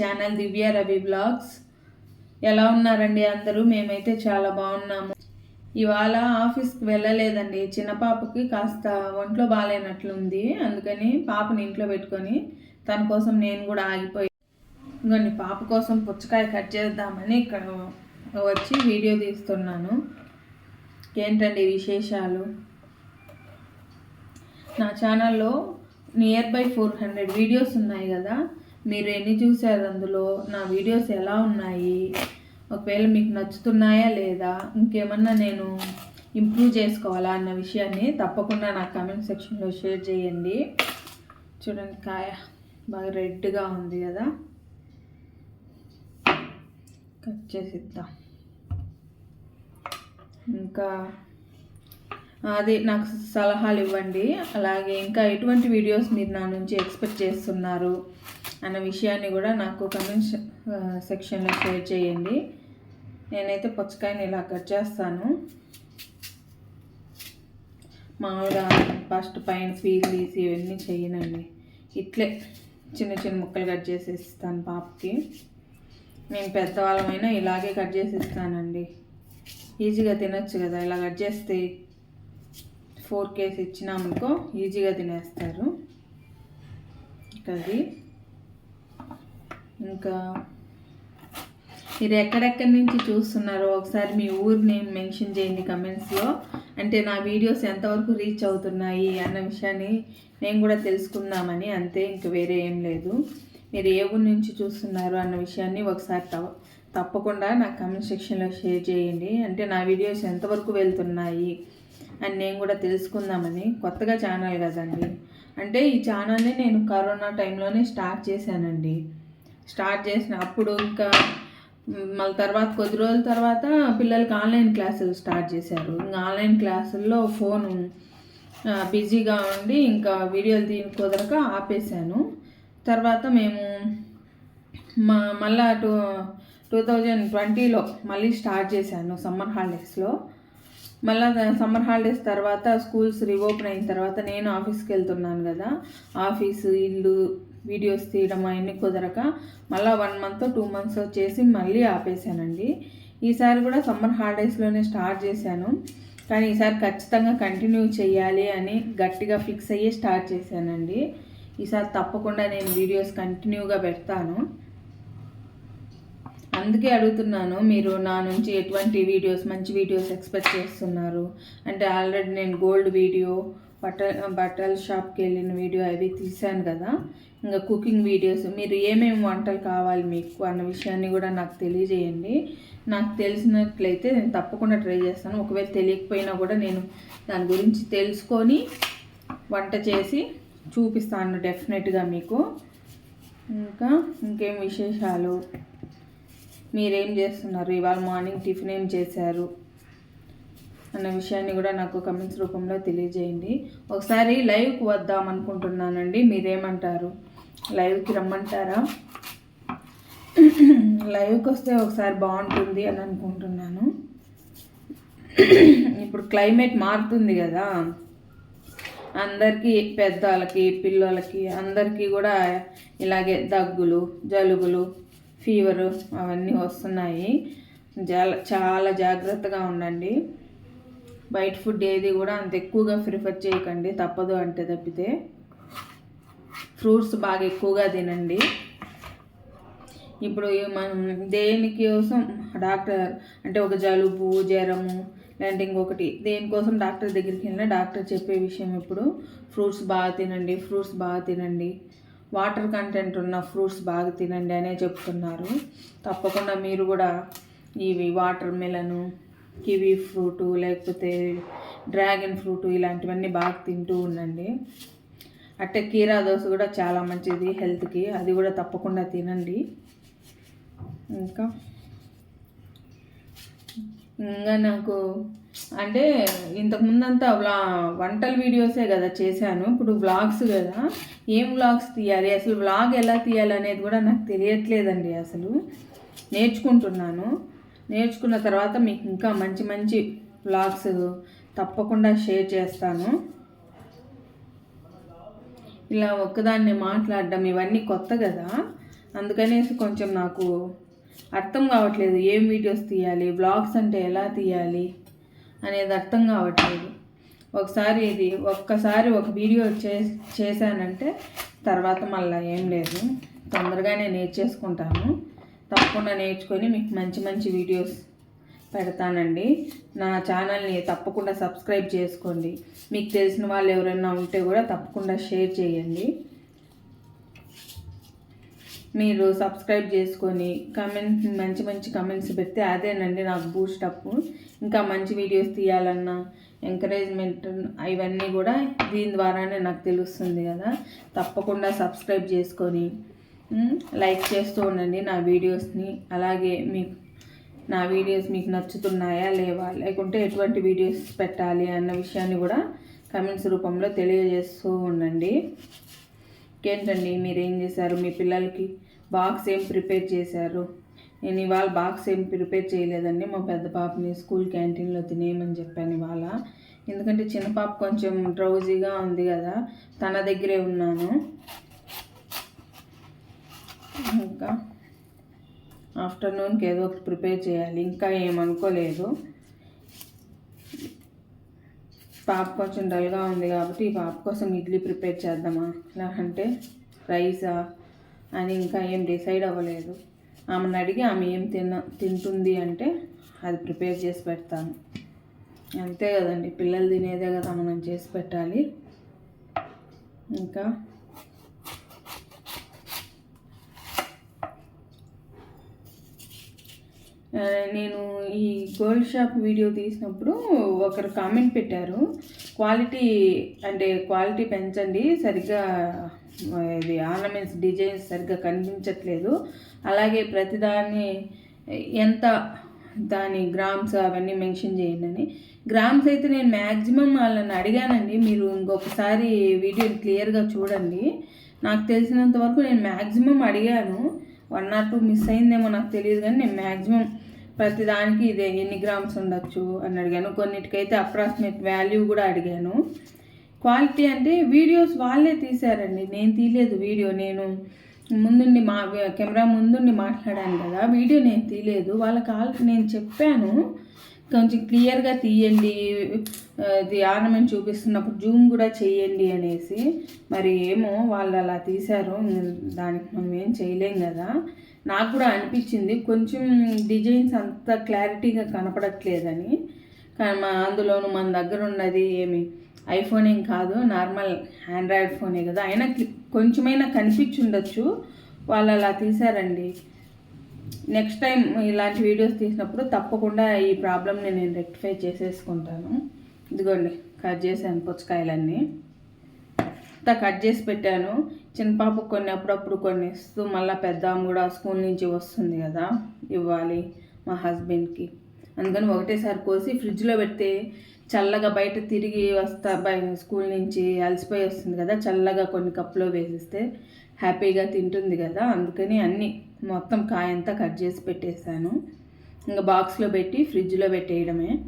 Channel దివ్య Ravi blogs ఎలా ఉన్నారండి అందరూ? మేమైతే చాలా బాగున్నాము. ఇవాళ ఆఫీస్కి వెళ్ళలేదండి. చిన్న పాపకి కాస్త ఒంట్లో బాగాలేనట్లుంది. అందుకని పాపని ఇంట్లో పెట్టుకొని తన కోసం నేను కూడా ఆగిపోయి ఇంకొన్ని పాప కోసం పుచ్చకాయ కట్ చేద్దామని ఇక్కడ వచ్చి వీడియో తీస్తున్నాను. ఏంటండి విశేషాలు? నా ఛానల్లో near by four hundred videos ఉన్నాయి కదా. మీరు ఎన్ని చూశారు అందులో? నా వీడియోస్ ఎలా ఉన్నాయి? ఒకవేళ మీకు నచ్చుతున్నాయా లేదా? ఇంకేమన్నా నేను ఇంప్రూవ్ చేసుకోవాలా అన్న విషయాన్ని తప్పకుండా నా కామెంట్ సెక్షన్లో షేర్ చేయండి. చూడండి కాయ బాగా రెడ్గా ఉంది కదా? కట్ చేసిద్దాం. ఇంకా అది నాకు సలహాలు ఇవ్వండి. అలాగే ఇంకా ఎటువంటి వీడియోస్ మీరు నా నుంచి ఎక్స్పెక్ట్ చేస్తున్నారు? అన్న విషయాన్ని కూడా నాకు కమెంట్ సెక్షన్లో షేర్ చేయండి. నేనైతే పుచ్చకాయని ఇలా కట్ చేస్తాను. మామూలుగా ఫస్ట్ పైన ఫీల్ తీసి ఇవన్నీ చేయనండి. ఇట్లే చిన్న చిన్న ముక్కలు కట్ చేసి ఇస్తాను పాపకి. నేను పెద్దవాళ్ళమైనా ఇలాగే కట్ చేసి ఇస్తానండి ఈజీగా తినొచ్చు కదా ఇలా కట్ చేస్తే ఫోర్ కేస్ ఇచ్చినామనుకో ఈజీగా తినేస్తారు. అది ఇంకా మీరు ఎక్కడెక్కడి నుంచి చూస్తున్నారో ఒకసారి మీ ఊరు నేమ్ మెన్షన్ చేయండి కమెంట్స్లో. అంటే నా వీడియోస్ ఎంతవరకు రీచ్ అవుతున్నాయి అన్న విషయాన్ని నేను కూడా తెలుసుకుందామని అంతే ఇంక వేరే ఏం లేదు. మీరు ఏ ఊరు నుంచి చూస్తున్నారు అన్న విషయాన్ని ఒకసారి తప్పకుండా నా కమెంట్ సెక్షన్లో షేర్ చేయండి. అంటే నా వీడియోస్ ఎంతవరకు వెళ్తున్నాయి అని నేను కూడా తెలుసుకుందామని. కొత్తగా ఛానల్ కదండి. అంటే ఈ ఛానల్ని నేను కరోనా టైంలోనే స్టార్ట్ చేశానండి. స్టార్ట్ చేసిన అప్పుడు ఇంకా మళ్ళీ తర్వాత కొద్ది రోజుల తర్వాత పిల్లలకి ఆన్లైన్ క్లాసులు స్టార్ట్ చేశారు. ఇంకా ఆన్లైన్ క్లాసుల్లో ఫోను బిజీగా ఉండి ఇంకా వీడియోలు తీని కుదరక ఆపేశాను. తర్వాత మేము మా మళ్ళా టూ టూ థౌజండ్ ట్వంటీలో మళ్ళీ స్టార్ట్ చేశాను సమ్మర్ హాలిడేస్లో. మళ్ళీ సమ్మర్ హాలిడేస్ తర్వాత స్కూల్స్ రీఓపెన్ అయిన తర్వాత నేను ఆఫీస్కి వెళ్తున్నాను కదా. ఆఫీసు ఇల్లు వీడియోస్ తీయడం అవన్నీ కుదరక మళ్ళీ వన్ మంత్ టూ మంత్స్ వచ్చేసి మళ్ళీ ఆపేశానండి. ఈసారి కూడా సమ్మర్ హాలిడేస్లోనే స్టార్ట్ చేశాను. కానీ ఈసారి ఖచ్చితంగా కంటిన్యూ చేయాలి అని గట్టిగా ఫిక్స్ అయ్యి స్టార్ట్ చేశానండి. ఈసారి తప్పకుండా నేను వీడియోస్ కంటిన్యూగా పెడతాను. అందుకే అడుగుతున్నాను మీరు నా నుంచి ఎటువంటి వీడియోస్ మంచి వీడియోస్ ఎక్స్పెక్ట్ చేస్తున్నారు? అంటే ఆల్రెడీ నేను గోల్డ్ వీడియో బట్టల బట్టల షాప్కి వెళ్ళిన వీడియో అవి తీశాను కదా. ఇంకా కుకింగ్ వీడియోస్ మీరు ఏమేమి వంటలు కావాలి మీకు అన్న విషయాన్ని కూడా నాకు తెలియజేయండి. నాకు తెలిసినట్లయితే నేను తప్పకుండా ట్రై చేస్తాను. ఒకవేళ తెలియకపోయినా కూడా నేను దాని గురించి తెలుసుకొని వంట చేసి చూపిస్తాను డెఫినెట్గా మీకు. ఇంకా ఇంకేం విశేషాలు? మీరేం చేస్తున్నారు? ఇవాళ మార్నింగ్ టిఫిన్ ఏం చేశారు? అన్న విషయాన్ని కూడా నాకు కమెంట్స్ రూపంలో తెలియజేయండి. ఒకసారి లైవ్కి వద్దాం అనుకుంటున్నానండి. మీరేమంటారు? లైవ్కి రమ్మంటారా? లైవ్కి వస్తే ఒకసారి బాగుంటుంది అని అనుకుంటున్నాను. ఇప్పుడు క్లైమేట్ మారుతుంది కదా. అందరికీ పెద్దవాళ్ళకి పిల్లలకి అందరికీ కూడా ఇలాగే దగ్గులు జలుబులు ఫీవరు అవన్నీ వస్తున్నాయి. చాలా జాగ్రత్తగా ఉండండి. బయట ఫుడ్ ఏది కూడా అంత ఎక్కువగా ప్రిఫర్ చేయకండి తప్పదు అంటే తప్పితే. ఫ్రూట్స్ బాగా ఎక్కువగా తినండి. ఇప్పుడు మనం దేనికోసం డాక్టర్ అంటే ఒక జలుబు జ్వరము లేదంటే ఇంకొకటి దేనికోసం డాక్టర్ దగ్గరికి వెళ్ళినా డాక్టర్ చెప్పే విషయం ఇప్పుడు ఫ్రూట్స్ బాగా తినండి ఫ్రూట్స్ బాగా తినండి. వాటర్ కంటెంట్ ఉన్న ఫ్రూట్స్ బాగా తినండి అనే చెప్తున్నారు. తప్పకుండా మీరు కూడా ఇవి వాటర్ మెలను కివీ ఫ్రూటు లేకపోతే డ్రాగన్ ఫ్రూటు ఇలాంటివన్నీ బాగా తింటూ ఉండండి. అట్టే కీరా దోశ కూడా చాలా మంచిది హెల్త్కి అది కూడా తప్పకుండా తినండి. ఇంకా? ఇంకా నాకు అంటే ఇంతకుముందంతా వ్లా వంటల వీడియోసే కదా చేశాను ఇప్పుడు వ్లాగ్స్ కదా. ఏం వ్లాగ్స్ తీయాలి అసలు వ్లాగ్ ఎలా తీయాలి అనేది కూడా నాకు తెలియట్లేదండి అసలు. నేర్చుకుంటున్నాను. నేర్చుకున్న తర్వాత మీకు ఇంకా మంచి మంచి వ్లాగ్స్ తప్పకుండా షేర్ చేస్తాను. ఇలా ఒక్కదాన్ని మాట్లాడడం ఇవన్నీ కొత్త కదా. అందుకనేసి కొంచెం నాకు అర్థం కావట్లేదు. ఏం వీడియోస్ తీయాలి? బ్లాగ్స్ అంటే ఎలా తీయాలి? అనేది అర్థం కావట్లేదు. ఒకసారి ఇది ఒక్కసారి ఒక వీడియో చే చేశానంటే తర్వాత మళ్ళీ ఏం లేదు. తొందరగానే నేర్చేసుకుంటాను. తప్పకుండా నేర్చుకొని మీకు మంచి మంచి వీడియోస్ పెడతానండి. నా ఛానల్ని తప్పకుండా సబ్స్క్రైబ్ చేసుకోండి. మీకు తెలిసిన వాళ్ళు ఎవరైనా ఉంటే కూడా తప్పకుండా షేర్ చేయండి. మీరు సబ్స్క్రైబ్ చేసుకొని కమెంట్ మంచి మంచి కమెంట్స్ పెడితే అదేనండి నాకు బూస్ట్ అప్. ఇంకా మంచి వీడియోస్ తీయాలన్నా ఎంకరేజ్మెంట్ ఇవన్నీ కూడా దీని ద్వారానే నాకు తెలుస్తుంది కదా. తప్పకుండా సబ్స్క్రైబ్ చేసుకొని లైక్ చేస్తూ ఉండండి నా వీడియోస్ని అలాగే మీకు నా వీడియోస్ మీకు నచ్చుతున్నాయా లేవా? లేకుంటే ఎటువంటి వీడియోస్ పెట్టాలి అన్న విషయాన్ని కూడా కమెంట్స్ రూపంలో తెలియజేస్తూ ఉండండి. ఏంటండి మీరు ఏం చేశారు? మీ పిల్లలకి బాక్స్ ఏం ప్రిపేర్ చేశారు? నేను ఇవాళ బాక్స్ ఏం ప్రిపేర్ చేయలేదండి. మా పెద్ద పాపని స్కూల్ క్యాంటీన్లో తినేయమని చెప్పాను ఇవాళ. ఎందుకంటే చిన్న పాప కొంచెం డ్రౌజీగా ఉంది కదా. తన దగ్గరే ఉన్నాను. ఇంకా ఆఫ్టర్నూన్కి ఏదో ఒకటి ప్రిపేర్ చేయాలి. ఇంకా ఏమనుకోలేదు పాప కొంచెం డల్గా ఉంది కాబట్టి ఈ పాప కోసం ఇడ్లీ ప్రిపేర్ చేద్దామా? లేకంటే రైసా అని ఇంకా ఏం డిసైడ్ అవ్వలేదు. ఆమెను అడిగి ఆమె ఏం తిన తింటుంది అంటే అది ప్రిపేర్ చేసి పెడతాను. అంతే కదండి పిల్లలు తినేదే కదా మనం చేసి పెట్టాలి. ఇంకా నేను ఈ గోల్డ్ షాప్ వీడియో తీసినప్పుడు ఒకరు కామెంట్ పెట్టారు క్వాలిటీ అంటే క్వాలిటీ పెంచండి సరిగ్గా ఇది ఆర్నమెంట్స్ డిజైన్స్ సరిగ్గా కనిపించట్లేదు. అలాగే ప్రతిదాన్ని ఎంత దాని గ్రామ్స్ అవన్నీ మెన్షన్ చేయండి అని. గ్రామ్స్ అయితే నేను మ్యాక్సిమం వాళ్ళని అడిగానండి మీరు ఇంకొకసారి వీడియో క్లియర్గా చూడండి. నాకు తెలిసినంత వరకు నేను మ్యాక్సిమం అడిగాను వన్ ఆర్ టూ మిస్ అయిందేమో నాకు తెలియదు కానీ నేను మ్యాక్సిమం ప్రతిదానికి ఇదే ఎన్ని గ్రామ్స్ ఉండొచ్చు అని అడిగాను. కొన్నిటికైతే అప్రాక్సిమేట్ వాల్యూ కూడా అడిగాను. క్వాలిటీ అంటే వీడియోస్ వాళ్ళే తీశారండి. నేను తీయలేదు వీడియో నేను ముందుండి మా కెమెరా ముందుండి మాట్లాడాను కదా వీడియో నేను తీయలేదు. వాళ్ళకి ఆల్రెడీ నేను చెప్పాను. కొంచెం క్లియర్గా తీయండి. ఇది ఆర్నమెంట్ చూపిస్తున్నప్పుడు జూమ్ కూడా చేయండి అనేసి. మరి ఏమో వాళ్ళు అలా తీశారు. దానికి మనం ఏం చేయలేం కదా. నాకు కూడా అనిపించింది. కొంచెం డిజైన్స్ అంత క్లారిటీగా కనపడట్లేదని. కానీ మా అందులోను మన దగ్గర ఉన్నది ఏమి? ఐఫోన్ ఏం కాదు. నార్మల్ ఆండ్రాయిడ్ ఫోనే కదా. అయినా కొంచెమైనా కనిపించుండొచ్చు. వాళ్ళు అలా తీశారండి. నెక్స్ట్ టైం ఇలాంటి వీడియోస్ తీసినప్పుడు తప్పకుండా ఈ ప్రాబ్లమ్ని నేను రెక్టిఫై చేసేసుకుంటాను. ఇదిగోండి కట్ చేశాను పుచ్చకాయలన్నీ. అంతా కట్ చేసి పెట్టాను. చిన్న పాప కొన్ని అప్పుడప్పుడు కొన్ని ఇస్తూ మళ్ళీ పెద్ద కూడా స్కూల్ నుంచి వస్తుంది కదా ఇవ్వాలి మా హస్బెండ్కి అందుకని ఒకటేసారి కోసి ఫ్రిడ్జ్లో పెడితే చల్లగా బయట తిరిగి వస్తా బయ స్కూల్ నుంచి అలసిపోయి వస్తుంది కదా చల్లగా కొన్ని కప్పులో వేసిస్తే హ్యాపీగా తింటుంది కదా అందుకని అన్నీ మొత్తం కాయంతా కట్ చేసి పెట్టేశాను. ఇంకా బాక్స్లో పెట్టి ఫ్రిడ్జ్లో పెట్టేయడమే.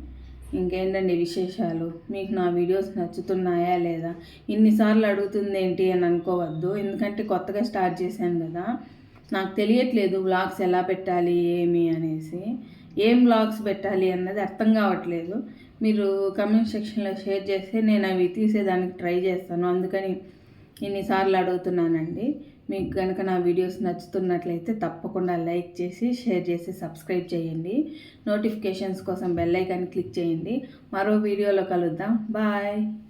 ఇంకేంటండి విశేషాలు? మీకు నా వీడియోస్ నచ్చుతున్నాయా లేదా? ఇన్నిసార్లు అడుగుతుంది ఏంటి అని అనుకోవద్దు. ఎందుకంటే కొత్తగా స్టార్ట్ చేశాను కదా. నాకు తెలియట్లేదు వ్లాగ్స్ ఎలా పెట్టాలి ఏమి అనేసి. ఏం వ్లాగ్స్ పెట్టాలి అన్నది అర్థం కావట్లేదు. మీరు కమెంట్ సెక్షన్లో షేర్ చేస్తే నేను అవి తీసేదానికి ట్రై చేస్తాను. అందుకని ఇన్నిసార్లు అడుగుతున్నానండి. మీకు కనుక నా వీడియోస్ నచ్చుతున్నట్లయితే తప్పకుండా లైక్ చేసి షేర్ చేసి సబ్స్క్రైబ్ చేయండి. నోటిఫికేషన్స్ కోసం బెల్ ఐకాన్ క్లిక్ చేయండి. మరో వీడియోలో కలుద్దాం. బాయ్.